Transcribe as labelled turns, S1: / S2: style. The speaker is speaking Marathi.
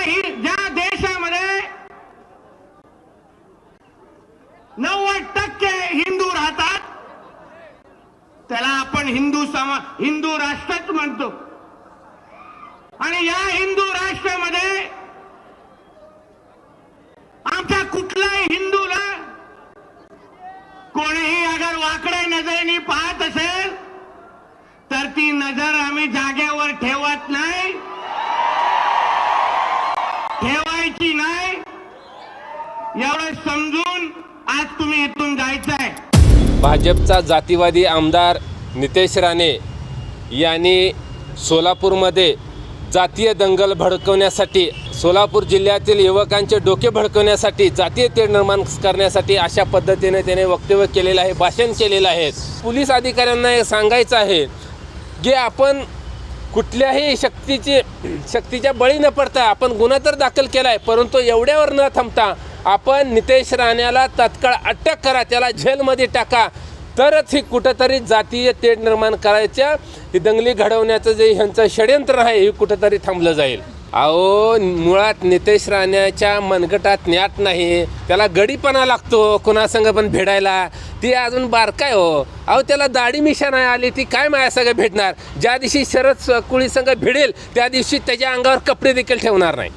S1: ही ज्या देशामध्ये नव्वद टक्के हिंदू राहतात त्याला आपण हिंदू समा हिंदू राष्ट्रच म्हणतो. आणि या हिंदू राष्ट्रामध्ये आमच्या कुठल्याही हिंदूला कोणीही अगर वाकड्या नजरेने पाहत असेल तर ती नजर आम्ही जागेवर ठेवत नाही ठेवायची नाही एवढं समजून आज तुम्ही इथून जायचं आहे
S2: भाजपचा जातीवादी आमदार नितेश राणे यांनी सोलापूरमध्ये जातीय दंगल भडकवण्यासाठी सोलापूर जिल्ह्यातील युवकांचे डोके भडकवण्यासाठी जातीय तेढ निर्माण करण्यासाठी अशा पद्धतीने त्याने वक्तव्य केलेलं आहे भाषण केलेलं आहे. पोलीस अधिकाऱ्यांना हे सांगायचं आहे की आपण कुठल्याही शक्तीची शक्तीच्या बळी न पडता आपण गुन्हा तर दाखल केला आहे परंतु एवढ्यावर न थांबता आपण नितेश राण्याला तत्काळ अटक करा त्याला जेलमध्ये टाका. तरच ही कुठंतरी जातीय तेढ निर्माण करायच्या. ही दंगली घडवण्याचं जे ह्यांचं षडयंत्र आहे हे कुठंतरी थांबलं जाईल. अहो मुळात नितेश राण्याच्या मनगटात ज्ञात नाही. त्याला गडीपणा लागतो कुणासंग पण भेटायला. ती अजून बारकाय हो. अहो त्याला दाढी मिशा नाही आली ती काय माझ्यासंग भेटणार? ज्या दिवशी शरद कुळीसंग भिडेल त्या दिवशी त्याच्या अंगावर कपडे देखील ठेवणार नाही.